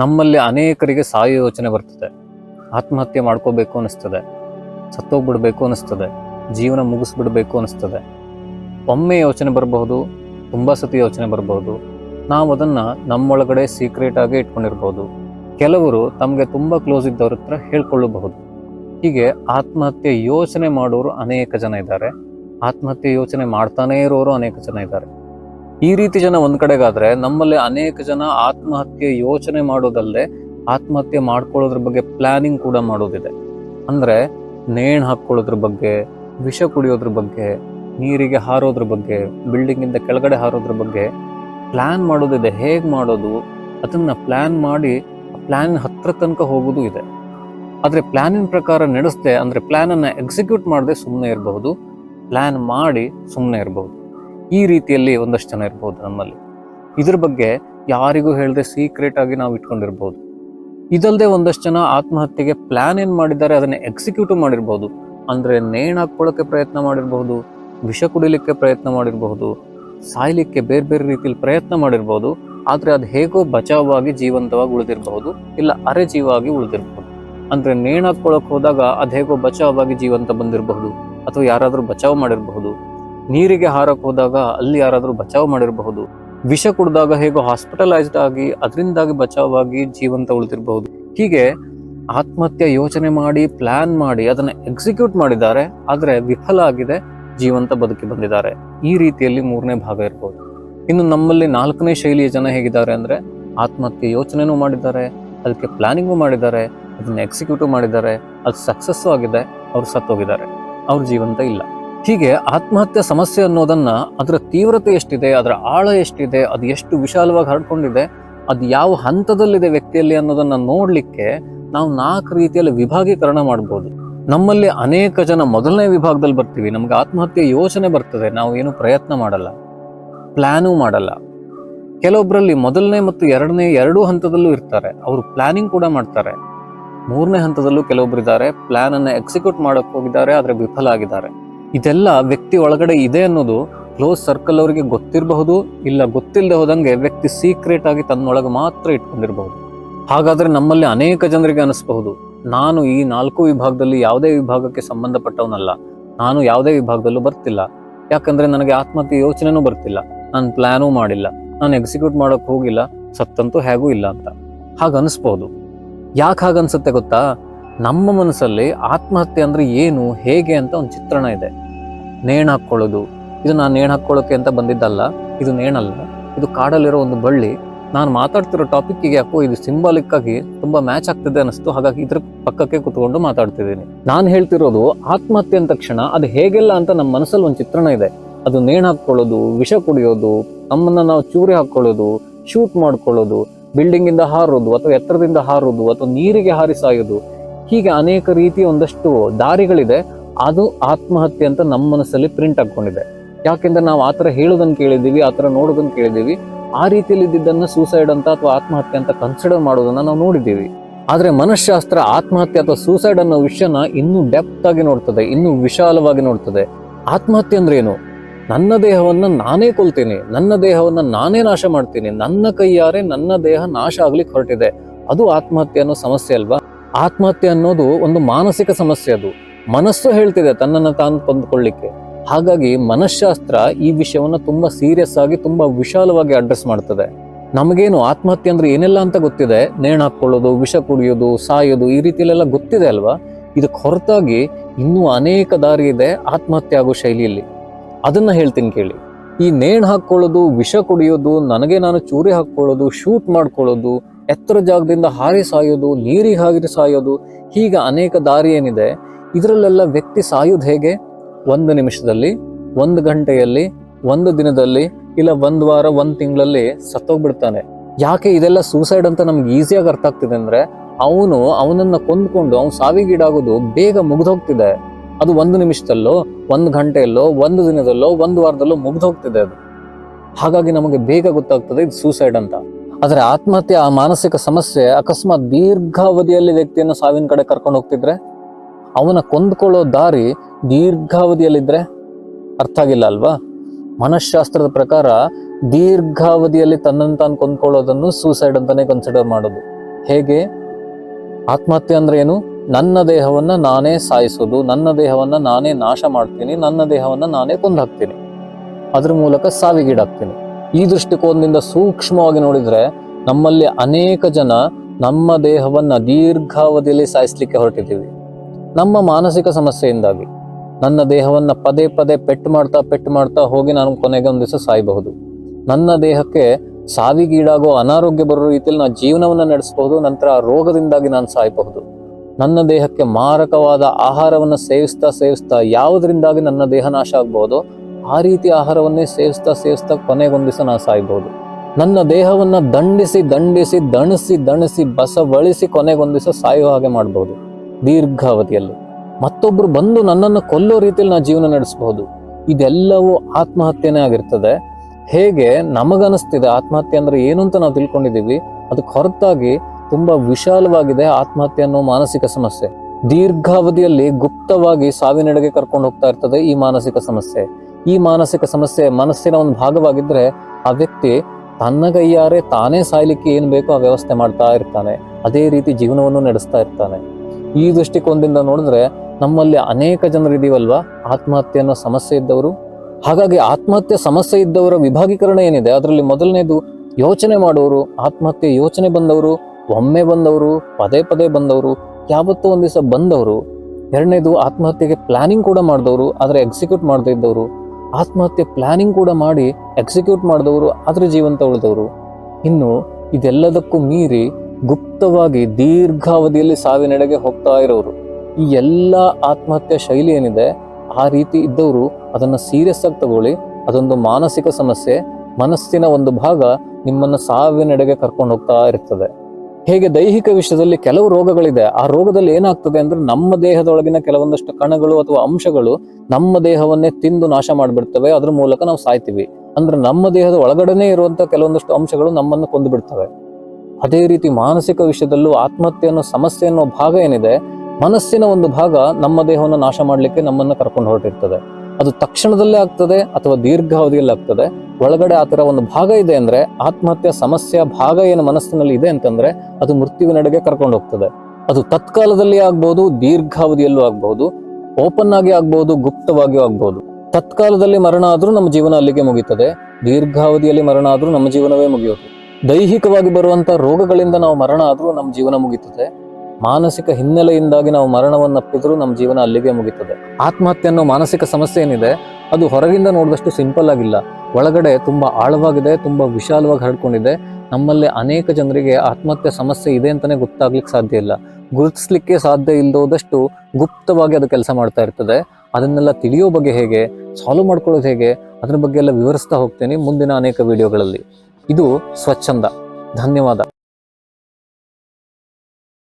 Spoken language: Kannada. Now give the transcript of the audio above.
ನಮ್ಮಲ್ಲಿ ಅನೇಕರಿಗೆ ಸಾಯೋ ಯೋಚನೆ ಬರ್ತದೆ. ಆತ್ಮಹತ್ಯೆ ಮಾಡ್ಕೋಬೇಕು ಅನಿಸ್ತದೆ ಸತ್ತೋಗ್ಬಿಡ್ಬೇಕು ಅನಿಸ್ತದೆ ಜೀವನ ಮುಗಿಸ್ಬಿಡ್ಬೇಕು ಅನಿಸ್ತದೆ ಒಮ್ಮೆ ಯೋಚನೆ ಬರಬಹುದು, ತುಂಬ ಸತಿ ಯೋಚನೆ ಬರಬಹುದು. ನಾವು ಅದನ್ನು ನಮ್ಮೊಳಗಡೆ ಸೀಕ್ರೆಟ್ ಆಗಿ ಇಟ್ಕೊಂಡಿರ್ಬೋದು. ಕೆಲವರು ತಮಗೆ ತುಂಬ ಕ್ಲೋಸ್ ಇದ್ದವ್ರ ಹತ್ರ ಹೇಳ್ಕೊಳ್ಳಬಹುದು. ಹೀಗೆ ಆತ್ಮಹತ್ಯೆ ಯೋಚನೆ ಮಾಡೋರು ಅನೇಕ ಜನ ಇದ್ದಾರೆ. ಆತ್ಮಹತ್ಯೆ ಯೋಚನೆ ಮಾಡ್ತಾನೇ ಇರೋರು ಅನೇಕ ಜನ ಇದ್ದಾರೆ. ಈ ರೀತಿ ಜನ ಒಂದ್ ಕಡೆಗಾದ್ರೆ ನಮ್ಮಲ್ಲಿ ಅನೇಕ ಜನ ಆತ್ಮಹತ್ಯೆ ಯೋಚನೆ ಮಾಡೋದಲ್ಲದೆ ಆತ್ಮಹತ್ಯೆ ಮಾಡ್ಕೊಳ್ಳೋದ್ರ ಬಗ್ಗೆ ಪ್ಲಾನಿಂಗ್ ಕೂಡ ಮಾಡೋದಿದೆ. ಅಂದ್ರೆ ನೇಣ್ ಹಾಕೊಳ್ಳೋದ್ರ ಬಗ್ಗೆ, ವಿಷ ಕುಡಿಯೋದ್ರ ಬಗ್ಗೆ, ನೀರಿಗೆ ಹಾರೋದ್ರ ಬಗ್ಗೆ ಬಿಲ್ಡಿಂಗ್ ಇಂದ ಕೆಳಗಡೆ ಹಾರೋದ್ರ ಬಗ್ಗೆ ಪ್ಲಾನ್ ಮಾಡೋದಿದೆ. ಹೇಗ್ ಮಾಡೋದು? ಅದನ್ನ ಪ್ಲಾನ್ ಮಾಡಿ ಪ್ಲಾನ್ ಹತ್ರ ತನಕ ಹೋಗೋದು ಇದೆ. ಆದ್ರೆ ಪ್ಲಾನಿನ ಪ್ರಕಾರ ನಡೆಸದೆ ಅಂದ್ರೆ ಪ್ಲಾನ್ ಅನ್ನ ಎಕ್ಸಿಕ್ಯೂಟ್ ಮಾಡದೆ ಸುಮ್ಮನೆ ಇರಬಹುದು. ಪ್ಲಾನ್ ಮಾಡಿ ಸುಮ್ಮನೆ ಇರಬಹುದು. ಈ ರೀತಿಯಲ್ಲಿ ಒಂದಷ್ಟು ಜನ ಇರ್ಬೋದು ನಮ್ಮಲ್ಲಿ. ಇದ್ರ ಬಗ್ಗೆ ಯಾರಿಗೂ ಹೇಳದೆ ಸೀಕ್ರೆಟ್ ಆಗಿ ನಾವು ಇಟ್ಕೊಂಡಿರ್ಬೋದು. ಇದಲ್ಲದೆ ಒಂದಷ್ಟು ಜನ ಆತ್ಮಹತ್ಯೆಗೆ ಪ್ಲಾನ್ ಏನು ಮಾಡಿದ್ದಾರೆ, ಅದನ್ನ ಎಕ್ಸಿಕ್ಯೂಟ್ ಮಾಡಿರ್ಬೋದು. ಅಂದ್ರೆ ನೇಣ್ ಹಾಕ್ಕೊಳ್ಳೋಕ್ಕೆ ಪ್ರಯತ್ನ ಮಾಡಿರ್ಬಹುದು ವಿಷ ಕುಡಿಲಿಕ್ಕೆ ಪ್ರಯತ್ನ ಮಾಡಿರಬಹುದು ಸಾಯ್ಲಿಕ್ಕೆ ಬೇರೆ ಬೇರೆ ರೀತಿಯಲ್ಲಿ ಪ್ರಯತ್ನ ಮಾಡಿರ್ಬೋದು, ಆದರೆ ಅದು ಹೇಗೋ ಬಚಾವಾಗಿ ಜೀವಂತವಾಗಿ ಉಳಿದಿರಬಹುದು ಇಲ್ಲ ಅರೆ ಜೀವಾಗಿ ಉಳಿದಿರಬಹುದು ಅಂದ್ರೆ ನೇಣ್ ಹಾಕೊಳಕ್ ಹೋದಾಗ ಅದು ಹೇಗೋ ಬಚಾವಾಗಿ ಜೀವಂತ ಬಂದಿರಬಹುದು, ಅಥವಾ ಯಾರಾದರೂ ಬಚಾವ್ ಮಾಡಿರಬಹುದು ನೀರಿಗೆ ಹಾರಕ್ಕೆ ಹೋದಾಗ ಅಲ್ಲಿ ಯಾರಾದರೂ ಬಚಾವ್ ಮಾಡಿರಬಹುದು. ವಿಷ ಕುಡಿದಾಗ ಹೇಗೋ ಹಾಸ್ಪಿಟಲೈಸ್ಡ್ ಆಗಿ ಅದರಿಂದಾಗಿ ಬಚಾವಾಗಿ ಜೀವಂತ ಉಳಿದಿರಬಹುದು. ಹೀಗೆ ಆತ್ಮಹತ್ಯೆ ಯೋಚನೆ ಮಾಡಿ ಪ್ಲಾನ್ ಮಾಡಿ, ಅದನ್ನು ಎಕ್ಸಿಕ್ಯೂಟ್ ಮಾಡಿದ್ದಾರೆ, ಆದರೆ ವಿಫಲ ಆಗಿದೆ, ಜೀವಂತ ಬದುಕಿ ಬಂದಿದ್ದಾರೆ. ಈ ರೀತಿಯಲ್ಲಿ ಮೂರನೇ ಭಾಗ ಇರ್ಬೋದು. ಇನ್ನು ನಮ್ಮಲ್ಲಿ ನಾಲ್ಕನೇ ಶೈಲಿಯ ಜನ ಹೇಗಿದ್ದಾರೆ ಅಂದರೆ, ಆತ್ಮಹತ್ಯೆ ಯೋಚನೆನೂ ಮಾಡಿದ್ದಾರೆ ಅದಕ್ಕೆ ಪ್ಲಾನಿಂಗು ಮಾಡಿದ್ದಾರೆ, ಅದನ್ನು ಎಕ್ಸಿಕ್ಯೂಟ್ ಮಾಡಿದ್ದಾರೆ, ಅದು ಸಕ್ಸಸ್ಸು ಆಗಿದೆ, ಅವ್ರು ಸತ್ತೋಗಿದ್ದಾರೆ. ಅವ್ರ ಜೀವಂತ ಇಲ್ಲ. ಹೀಗೆ ಆತ್ಮಹತ್ಯೆ ಸಮಸ್ಯೆ ಅನ್ನೋದನ್ನು ಅದರ ತೀವ್ರತೆ ಎಷ್ಟಿದೆ, ಅದರ ಆಳ ಎಷ್ಟಿದೆ, ಅದು ಎಷ್ಟು ವಿಶಾಲವಾಗಿ ಹರಡ್ಕೊಂಡಿದೆ, ಅದು ಯಾವ ಹಂತದಲ್ಲಿದೆ ವ್ಯಕ್ತಿಯಲ್ಲಿ ಅನ್ನೋದನ್ನ ನೋಡಲಿಕ್ಕೆ ನಾವು ನಾಲ್ಕು ರೀತಿಯಲ್ಲಿ ವಿಭಾಗೀಕರಣ ಮಾಡ್ಬೋದು. ನಮ್ಮಲ್ಲಿ ಅನೇಕ ಜನ ಮೊದಲನೇ ವಿಭಾಗದಲ್ಲಿ ಬರ್ತೀವಿ, ನಮ್ಗೆ ಆತ್ಮಹತ್ಯೆ ಯೋಚನೆ ಬರ್ತದೆ, ನಾವು ಏನು ಪ್ರಯತ್ನ ಮಾಡಲ್ಲ ಪ್ಲ್ಯಾನೂ ಮಾಡಲ್ಲ. ಕೆಲವೊಬ್ಬರಲ್ಲಿ ಮೊದಲನೇ ಮತ್ತು ಎರಡನೇ ಎರಡೂ ಹಂತದಲ್ಲೂ ಇರ್ತಾರೆ, ಅವರು ಪ್ಲಾನಿಂಗ್ ಕೂಡ ಮಾಡ್ತಾರೆ. ಮೂರನೇ ಹಂತದಲ್ಲೂ ಪ್ಲಾನ್ ಅನ್ನ ಎಕ್ಸಿಕ್ಯೂಟ್ ಮಾಡೋಕ್ಕೆ ಹೋಗಿದ್ದಾರೆ, ಆದರೆ ವಿಫಲ ಆಗಿದ್ದಾರೆ. ಇದೆಲ್ಲ ವ್ಯಕ್ತಿ ಒಳಗಡೆ ಇದೆ ಅನ್ನೋದು ಕ್ಲೋಸ್ ಸರ್ಕಲ್ ಅವರಿಗೆ ಗೊತ್ತಿರಬಹುದು, ಇಲ್ಲ ಗೊತ್ತಿಲ್ಲದೆ ಹೋದಂಗೆ ವ್ಯಕ್ತಿ ಸೀಕ್ರೆಟ್ ಆಗಿ ತನ್ನೊಳಗೆ ಮಾತ್ರ ಇಟ್ಕೊಂಡಿರಬಹುದು. ಹಾಗಾದ್ರೆ ನಮ್ಮಲ್ಲಿ ಅನೇಕ ಜನರಿಗೆ ಅನಿಸ್ಬಹುದು, ನಾನು ಈ ನಾಲ್ಕು ವಿಭಾಗದಲ್ಲಿ ಯಾವುದೇ ವಿಭಾಗಕ್ಕೆ ಸಂಬಂಧಪಟ್ಟವನಲ್ಲ, ನಾನು ಯಾವುದೇ ವಿಭಾಗದಲ್ಲೂ ಬರ್ತಿಲ್ಲ, ಯಾಕಂದ್ರೆ ನನಗೆ ಆತ್ಮಹತ್ಯೆ ಯೋಚನೆನೂ ಬರ್ತಿಲ್ಲ, ನಾನು ಪ್ಲಾನೂ ಮಾಡಿಲ್ಲ, ನಾನು ಎಕ್ಸಿಕ್ಯೂಟ್ ಮಾಡೋಕೆ ಹೋಗಿಲ್ಲ, ಸತ್ತಂತೂ ಹೇಗೂ ಇಲ್ಲ ಅಂತ. ಹಾಗ ಅನಿಸ್ಬೋದು ಯಾಕೆ ಹಾಗನ್ಸುತ್ತೆ ಗೊತ್ತಾ? ನಮ್ಮ ಮನಸ್ಸಲ್ಲಿ ಆತ್ಮಹತ್ಯೆ ಅಂದರೆ ಏನು, ಹೇಗೆ ಅಂತ ಒಂದು ಚಿತ್ರಣ ಇದೆ. ನೇಣು ಹಾಕ್ಕೊಳ್ಳೋದು. ಇದು ನಾನು ನೇಣು ಹಾಕ್ಕೊಳ್ಳೋಕೆ ಅಂತ ಬಂದಿದ್ದಲ್ಲ, ಇದು ನೇಣಲ್ಲ. ಇದು ಕಾಡಲ್ಲಿರೋ ಒಂದು ಬಳ್ಳಿ. ನಾನು ಮಾತಾಡ್ತಿರೋ ಟಾಪಿಕ್ಕಿಗೆ ಯಾಕೋ ಇದು ಸಿಂಬಾಲಿಕ್ ಆಗಿ ತುಂಬಾ ಮ್ಯಾಚ್ ಆಗ್ತಿದೆ ಅನಿಸ್ತು ಹಾಗಾಗಿ ಇದ್ರ ಪಕ್ಕಕ್ಕೆ ಕುತ್ಕೊಂಡು ಮಾತಾಡ್ತಿದ್ದೀನಿ. ನಾನು ಹೇಳ್ತಿರೋದು ಆತ್ಮಹತ್ಯೆ ಅಂದ ತಕ್ಷಣ ಅದು ಹೇಗೆಲ್ಲ ಅಂತ ನಮ್ಮ ಮನಸ್ಸಲ್ಲಿ ಒಂದು ಚಿತ್ರಣ ಇದೆ. ಅದು ನೇಣು ಹಾಕ್ಕೊಳ್ಳೋದು, ವಿಷ ಕುಡಿಯೋದು, ನಮ್ಮನ್ನ ನಾವು ಚೂರಿ ಹಾಕ್ಕೊಳ್ಳೋದು ಶೂಟ್ ಮಾಡ್ಕೊಳ್ಳೋದು ಬಿಲ್ಡಿಂಗ್ ಇಂದ ಹಾರೋದು ಅಥವಾ ಎತ್ತರದಿಂದ ಹಾರೋದು ಅಥವಾ ನೀರಿಗೆ ಹಾರಿ ಸಾಯೋದು. ಹೀಗೆ ಅನೇಕ ರೀತಿಯ ಒಂದಷ್ಟು ದಾರಿಗಳಿದೆ. ಅದು ಆತ್ಮಹತ್ಯೆ ಅಂತ ನಮ್ಮ ಮನಸ್ಸಲ್ಲಿ ಪ್ರಿಂಟ್ ಹಾಕ್ಕೊಂಡಿದೆ ಯಾಕೆಂದ್ರೆ ನಾವು ಆತರ ಕೇಳಿದ್ದೀವಿ, ಆ ಆತರ ನೋಡೋದನ್ನು ಕೇಳಿದ್ದೀವಿ. ಆ ರೀತಿಯಲ್ಲಿ ಇದ್ದಿದ್ದನ್ನು ಸೂಸೈಡ್ ಅಂತ ಅಥವಾ ಆತ್ಮಹತ್ಯೆ ಅಂತ ಕನ್ಸಿಡರ್ ಮಾಡೋದನ್ನ ನಾವು ನೋಡಿದ್ದೀವಿ. ಆದರೆ ಮನಃಶಾಸ್ತ್ರ ಆತ್ಮಹತ್ಯೆ ಅಥವಾ ಸೂಸೈಡ್ ಅನ್ನೋ ವಿಷಯನ ಇನ್ನೂ ಡೆಪ್ತ್ ಆಗಿ ನೋಡ್ತದೆ, ಇನ್ನೂ ವಿಶಾಲವಾಗಿ ನೋಡ್ತದೆ. ಆತ್ಮಹತ್ಯೆ ಅಂದ್ರೆ ಏನು? ನನ್ನ ದೇಹವನ್ನ ನಾನೇ ಕೊಲ್ತೀನಿ, ನನ್ನ ದೇಹವನ್ನ ನಾನೇ ನಾಶ ಮಾಡ್ತೀನಿ, ನನ್ನ ಕೈಯಾರೆ ನನ್ನ ದೇಹ ನಾಶ ಆಗ್ಲಿಕ್ಕೆ ಹೊರಟಿದೆ. ಅದು ಆತ್ಮಹತ್ಯೆ ಅನ್ನೋ ಸಮಸ್ಯೆ ಅಲ್ವಾ? ಆತ್ಮಹತ್ಯೆ ಅನ್ನೋದು ಒಂದು ಮಾನಸಿಕ ಸಮಸ್ಯೆ ಅದು. ಮನಸ್ಸು ಹೇಳ್ತಿದೆ ತನ್ನನ್ನು ತಾನು ತಂದುಕೊಳ್ಳಿಕ್ಕೆ. ಹಾಗಾಗಿ ಮನಃಶಾಸ್ತ್ರ ಈ ವಿಷಯವನ್ನ ತುಂಬಾ ಸೀರಿಯಸ್ ಆಗಿ ತುಂಬಾ ವಿಶಾಲವಾಗಿ ಅಡ್ರೆಸ್ ಮಾಡ್ತದೆ. ನಮಗೇನು ಆತ್ಮಹತ್ಯೆ ಅಂದ್ರೆ ಏನೆಲ್ಲ ಅಂತ ಗೊತ್ತಿದೆ? ನೇಣು ಹಾಕೊಳ್ಳೋದು ವಿಷ ಕುಡಿಯೋದು, ಸಾಯೋದು ಈ ರೀತಿಯಲ್ಲೆಲ್ಲ ಗೊತ್ತಿದೆ ಅಲ್ವಾ? ಇದಕ್ಕೆ ಹೊರತಾಗಿ ಇನ್ನೂ ಅನೇಕ ದಾರಿ ಇದೆ ಆತ್ಮಹತ್ಯೆ ಆಗೋ ಶೈಲಿಯಲ್ಲಿ. ಅದನ್ನ ಹೇಳ್ತೀನಿ ಕೇಳಿ. ಈ ನೇಣು ಹಾಕೊಳ್ಳೋದು ವಿಷ ಕುಡಿಯೋದು, ನನಗೆ ನಾನು ಚೂರಿ ಹಾಕೊಳ್ಳೋದು ಶೂಟ್ ಮಾಡ್ಕೊಳ್ಳೋದು ಎತ್ತರ ಜಾಗದಿಂದ ಹಾರಿ ಸಾಯೋದು, ನೀರಿಗೆ ಹಾರಿ ಸಾಯೋದು, ಹೀಗೆ ಅನೇಕ ದಾರಿ ಏನಿದೆ. ಇದರಲ್ಲೆಲ್ಲ ವ್ಯಕ್ತಿ ಸಾಯೋದು ಹೇಗೆ? ಒಂದು ನಿಮಿಷದಲ್ಲಿ, ಒಂದು ಗಂಟೆಯಲ್ಲಿ, ಒಂದು ದಿನದಲ್ಲಿ, ಇಲ್ಲ ಒಂದು ವಾರ, ಒಂದು ತಿಂಗಳಲ್ಲಿ ಸತ್ತೋಗ್ಬಿಡ್ತಾನೆ. ಯಾಕೆ ಇದೆಲ್ಲ ಸೂಸೈಡ್ ಅಂತ ನಮ್ಗೆ ಈಸಿಯಾಗಿ ಅರ್ಥ ಆಗ್ತಿದೆ ಅಂದ್ರೆ, ಅವನು ಅವನನ್ನ ಕೊಂದ್ಕೊಂಡು, ಅವನು ಸಾವಿಗೀಡಾಗೋದು ಬೇಗ ಮುಗಿದೋಗ್ತಿದೆ. ಅದು ಒಂದು ನಿಮಿಷದಲ್ಲೋ, ಒಂದು ಗಂಟೆಯಲ್ಲೋ, ಒಂದು ದಿನದಲ್ಲೋ, ಒಂದು ವಾರದಲ್ಲೋ ಮುಗ್ದೋಗ್ತಿದೆ ಅದು. ಹಾಗಾಗಿ ನಮಗೆ ಬೇಗ ಗೊತ್ತಾಗ್ತದೆ ಇದು ಸೂಸೈಡ್ ಅಂತ. ಆದ್ರೆ ಆತ್ಮಹತ್ಯೆ, ಆ ಮಾನಸಿಕ ಸಮಸ್ಯೆ, ಅಕಸ್ಮಾತ್ ದೀರ್ಘಾವಧಿಯಲ್ಲಿ ವ್ಯಕ್ತಿಯನ್ನು ಸಾವಿನ ಕಡೆ ಕರ್ಕೊಂಡು ಹೋಗ್ತಿದ್ರೆ, ಅವನ ಕೊಂದ್ಕೊಳ್ಳೋ ದಾರಿ ದೀರ್ಘಾವಧಿಯಲ್ಲಿದ್ರೆ ಅರ್ಥ ಆಗಿಲ್ಲ ಅಲ್ವಾ? ಮನಃಶಾಸ್ತ್ರದ ಪ್ರಕಾರ ದೀರ್ಘಾವಧಿಯಲ್ಲಿ ತನ್ನನ್ನು ತಾನು ಕೊಂದ್ಕೊಳ್ಳೋದನ್ನು ಸೂಸೈಡ್ ಅಂತಲೇ ಕನ್ಸಿಡರ್ ಮಾಡೋದು. ಹೇಗೆ? ಆತ್ಮಹತ್ಯೆ ಅಂದ್ರೆ ಏನು? ನನ್ನ ದೇಹವನ್ನ ನಾನೇ ಸಾಯಿಸೋದು, ನನ್ನ ದೇಹವನ್ನ ನಾನೇ ನಾಶ ಮಾಡ್ತೀನಿ, ನನ್ನ ದೇಹವನ್ನ ನಾನೇ ಕೊಂದು ಹಾಕ್ತೀನಿ ಅದ್ರ ಮೂಲಕ ಸಾವಿಗೀಡಾಗ್ತೀನಿ. ಈ ದೃಷ್ಟಿಕೋನದಿಂದ ಸೂಕ್ಷ್ಮವಾಗಿ ನೋಡಿದ್ರೆ ನಮ್ಮಲ್ಲಿ ಅನೇಕ ಜನ ನಮ್ಮ ದೇಹವನ್ನ ದೀರ್ಘಾವಧಿಯಲ್ಲಿ ಸಾಯಿಸ್ಲಿಕ್ಕೆ ಹೊರಟಿದ್ದೀವಿ. ನಮ್ಮ ಮಾನಸಿಕ ಸಮಸ್ಯೆಯಿಂದಾಗಿ ನನ್ನ ದೇಹವನ್ನ ಪದೇ ಪದೇ ಪೆಟ್ಟು ಮಾಡ್ತಾ ಪೆಟ್ಟು ಮಾಡ್ತಾ ಹೋಗಿ ನಾನು ಕೊನೆಗೆ ಒಂದು ದಿವಸ ಸಾಯಬಹುದು. ನನ್ನ ದೇಹಕ್ಕೆ ಸಾವಿಗೀಡಾಗೋ ಅನಾರೋಗ್ಯ ಬರೋ ರೀತಿಯಲ್ಲಿ ನಾನು ಜೀವನವನ್ನ ನಡೆಸಬಹುದು, ನಂತರ ಆ ರೋಗದಿಂದಾಗಿ ನಾನು ಸಾಯಬಹುದು. ನನ್ನ ದೇಹಕ್ಕೆ ಮಾರಕವಾದ ಆಹಾರವನ್ನ ಸೇವಿಸ್ತಾ ಸೇವಿಸ್ತಾ ಯಾವುದರಿಂದಾಗಿ ನನ್ನ ದೇಹ ನಾಶ ಆಗ್ಬಹುದು ಆ ರೀತಿ ಆಹಾರವನ್ನೇ ಸೇವಿಸ್ತಾ ಸೇವಿಸ್ತಾ ಕೊನೆಗೊಂದು ದಿವಸ ನಾನು ಸಾಯ್ಬಹುದು ನನ್ನ ದೇಹವನ್ನ ದಂಡಿಸಿ ದಂಡಿಸಿ ದಣಿಸಿ ದಣಿಸಿ ಬಸವಳಿಸಿ ಕೊನೆಗೊಂದಿಸ ದಿವಸ ಸಾಯುವ ಹಾಗೆ ಮಾಡಬಹುದು ದೀರ್ಘಾವಧಿಯಲ್ಲಿ. ಮತ್ತೊಬ್ಬರು ಬಂದು ನನ್ನನ್ನು ಕೊಲ್ಲೋ ರೀತಿಯಲ್ಲಿ ನಾ ಜೀವನ ನಡೆಸಬಹುದು ಇದೆಲ್ಲವೂ ಆತ್ಮಹತ್ಯೆನೇ ಆಗಿರ್ತದೆ. ಹೇಗೆ? ನಮಗನಿಸ್ತಿದೆ. ಆತ್ಮಹತ್ಯೆ ಅಂದರೆ ಏನು ಅಂತ ನಾವು ತಿಳ್ಕೊಂಡಿದ್ದೀವಿ. ಅದಕ್ಕೆ ಹೊರತಾಗಿ ತುಂಬಾ ವಿಶಾಲವಾಗಿದೆ ಆತ್ಮಹತ್ಯೆ ಅನ್ನೋ ಮಾನಸಿಕ ಸಮಸ್ಯೆ. ದೀರ್ಘಾವಧಿಯಲ್ಲಿ ಗುಪ್ತವಾಗಿ ಸಾವಿನೆಡೆಗೆ ಕರ್ಕೊಂಡು ಹೋಗ್ತಾ ಇರ್ತದೆ ಈ ಮಾನಸಿಕ ಸಮಸ್ಯೆ. ಈ ಮಾನಸಿಕ ಸಮಸ್ಯೆ ಮನಸ್ಸಿನ ಒಂದು ಭಾಗವಾಗಿದ್ರೆ ಆ ವ್ಯಕ್ತಿ ತನ್ನ ಕೈಯಾರೆ ತಾನೇ ಸಾಯ್ಲಿಕ್ಕೆ ಏನು ಬೇಕೋ ಆ ವ್ಯವಸ್ಥೆ ಮಾಡ್ತಾ ಇರ್ತಾನೆ. ಅದೇ ರೀತಿ ಜೀವನವನ್ನು ನಡೆಸ್ತಾ ಇರ್ತಾನೆ. ಈ ದೃಷ್ಟಿಕೋನದಿಂದ ನೋಡಿದ್ರೆ ನಮ್ಮಲ್ಲಿ ಅನೇಕ ಜನರು ಇದೀವಲ್ವಾ? ಆತ್ಮಹತ್ಯೆ ಅನ್ನೋ ಸಮಸ್ಯೆ ಇದ್ದವರು? ಹಾಗಾಗಿ ಆತ್ಮಹತ್ಯೆ ಸಮಸ್ಯೆ ಇದ್ದವರ ವಿಭಾಗೀಕರಣ ಏನಿದೆ? ಅದರಲ್ಲಿ ಮೊದಲನೇದು ಯೋಚನೆ ಮಾಡುವವರು ಆತ್ಮಹತ್ಯೆ ಯೋಚನೆ ಬಂದವರು, ಒಮ್ಮೆ ಬಂದವರು, ಪದೇ ಪದೇ ಬಂದವರು ಯಾವತ್ತೋ ಒಂದು ದಿವಸ ಬಂದವರು, ಎರಡನೇದು ಆತ್ಮಹತ್ಯೆಗೆ ಪ್ಲಾನಿಂಗ್ ಕೂಡ ಮಾಡಿದವರು, ಆದರೆ ಎಕ್ಸಿಕ್ಯೂಟ್ ಮಾಡದೇ ಇದ್ದವರು, ಆತ್ಮಹತ್ಯೆ ಪ್ಲಾನಿಂಗ್ ಕೂಡ ಮಾಡಿ ಎಕ್ಸಿಕ್ಯೂಟ್ ಮಾಡಿದವರು, ಆದರೆ ಜೀವಂತ ಉಳಿದವರು. ಇನ್ನು ಇದೆಲ್ಲದಕ್ಕೂ ಮೀರಿ ಗುಪ್ತವಾಗಿ ದೀರ್ಘಾವಧಿಯಲ್ಲಿ ಸಾವಿನೆಡೆಗೆ ಹೋಗ್ತಾ ಇರೋರು. ಈ ಎಲ್ಲ ಆತ್ಮಹತ್ಯೆ ಶೈಲಿ ಏನಿದೆ, ಆ ರೀತಿ ಇದ್ದವರು ಅದನ್ನು ಸೀರಿಯಸ್ ಆಗಿ ತಗೊಳ್ಳಿ, ಅದೊಂದು ಮಾನಸಿಕ ಸಮಸ್ಯೆ, ಮನಸ್ಸಿನ ಒಂದು ಭಾಗ ನಿಮ್ಮನ್ನು ಸಾವಿನೆಡೆಗೆ ಕರ್ಕೊಂಡು ಹೋಗ್ತಾ ಇರ್ತದೆ. ಹೇಗೆ ದೈಹಿಕ ವಿಷಯದಲ್ಲಿ ಕೆಲವು ರೋಗಗಳಿದೆ, ಆ ರೋಗದಲ್ಲಿ ಏನಾಗ್ತದೆ ಅಂದ್ರೆ ನಮ್ಮ ದೇಹದೊಳಗಿನ ಕೆಲವೊಂದಷ್ಟು ಕಣಗಳು ಅಥವಾ ಅಂಶಗಳು ನಮ್ಮ ದೇಹವನ್ನೇ ತಿಂದು ನಾಶ ಮಾಡಿಬಿಡ್ತವೆ, ಅದ್ರ ಮೂಲಕ ನಾವು ಸಾಯ್ತೀವಿ. ಅಂದ್ರೆ ನಮ್ಮ ದೇಹದ ಒಳಗಡೆನೆ ಇರುವಂತ ಕೆಲವೊಂದಷ್ಟು ಅಂಶಗಳು ನಮ್ಮನ್ನು ಕೊಂದು ಬಿಡ್ತವೆ ಅದೇ ರೀತಿ ಮಾನಸಿಕ ವಿಷಯದಲ್ಲೂ ಆತ್ಮಹತ್ಯೆ ಅನ್ನೋ ಸಮಸ್ಯೆ ಅನ್ನೋ ಭಾಗ ಏನಿದೆ, ಮನಸ್ಸಿನ ಒಂದು ಭಾಗ ನಮ್ಮ ದೇಹವನ್ನು ನಾಶ ಮಾಡಲಿಕ್ಕೆ ನಮ್ಮನ್ನು ಕರ್ಕೊಂಡು ಹೊರಟಿರ್ತದೆ. ಅದು ತಕ್ಷಣದಲ್ಲೇ ಆಗ್ತದೆ ಅಥವಾ ದೀರ್ಘಾವಧಿಯಲ್ಲಿ ಆಗ್ತದೆ? ಒಳಗಡೆ ಆ ಥರ ಒಂದು ಭಾಗ ಇದೆ ಅಂದ್ರೆ ಆತ್ಮಹತ್ಯೆ ಸಮಸ್ಯೆ ಭಾಗ ಏನು ಮನಸ್ಸಿನಲ್ಲಿ ಇದೆ ಅಂತಂದ್ರೆ ಅದು ಮೃತ್ಯುವಿನಡೆಗೆ ಕರ್ಕೊಂಡು ಹೋಗ್ತದೆ. ಅದು ತತ್ಕಾಲದಲ್ಲಿ ಆಗ್ಬಹುದು ದೀರ್ಘಾವಧಿಯಲ್ಲೂ ಆಗ್ಬಹುದು ಓಪನ್ ಆಗಿ ಆಗ್ಬಹುದು ಗುಪ್ತವಾಗಿಯೂ ಆಗ್ಬಹುದು ತತ್ಕಾಲದಲ್ಲಿ ಮರಣ ಆದ್ರೂ ನಮ್ಮ ಜೀವನ ಅಲ್ಲಿಗೆ ಮುಗೀತದೆ, ದೀರ್ಘಾವಧಿಯಲ್ಲಿ ಮರಣ ಆದ್ರೂ ನಮ್ಮ ಜೀವನವೇ ಮುಗಿಯೋದು. ದೈಹಿಕವಾಗಿ ಬರುವಂತ ರೋಗಗಳಿಂದ ನಾವು ಮರಣ ಆದ್ರೂ ನಮ್ಮ ಜೀವನ ಮುಗೀತದೆ. ಮಾನಸಿಕ ಹಿನ್ನೆಲೆಯಿಂದಾಗಿ ನಾವು ಮರಣವನ್ನಪ್ಪಿದ್ರೂ ನಮ್ಮ ಜೀವನ ಅಲ್ಲಿಗೆ ಮುಗಿತದೆ. ಆತ್ಮಹತ್ಯೆ ಅನ್ನೋ ಮಾನಸಿಕ ಸಮಸ್ಯೆ ಏನಿದೆ, ಅದು ಹೊರಗಿಂದ ನೋಡಿದಷ್ಟು ಸಿಂಪಲ್ ಆಗಿಲ್ಲ. ಒಳಗಡೆ ತುಂಬಾ ಆಳವಾಗಿದೆ, ತುಂಬಾ ವಿಶಾಲವಾಗಿ ಹರಡ್ಕೊಂಡಿದೆ. ನಮ್ಮಲ್ಲಿ ಅನೇಕ ಜನರಿಗೆ ಆತ್ಮಹತ್ಯೆ ಸಮಸ್ಯೆ ಇದೆ ಅಂತಾನೆ ಗೊತ್ತಾಗ್ಲಿಕ್ಕೆ ಸಾಧ್ಯ ಇಲ್ಲ. ಗುರುತಿಸ್ಲಿಕ್ಕೆ ಸಾಧ್ಯ ಇಲ್ಲದೋದಷ್ಟು ಗುಪ್ತವಾಗಿ ಅದು ಕೆಲಸ ಮಾಡ್ತಾ ಇರ್ತದೆ. ಅದನ್ನೆಲ್ಲ ತಿಳಿಯೋ ಬಗ್ಗೆ ಹೇಗೆ, ಸಾಲ್ವ್ ಮಾಡ್ಕೊಳ್ಳೋದು ಹೇಗೆ, ಅದ್ರ ಬಗ್ಗೆ ಎಲ್ಲ ವಿವರಿಸ್ತಾ ಹೋಗ್ತೇನೆ ಮುಂದಿನ ಅನೇಕ ವಿಡಿಯೋಗಳಲ್ಲಿ. ಇದು ಸ್ವಚ್ಛಂದ. ಧನ್ಯವಾದ.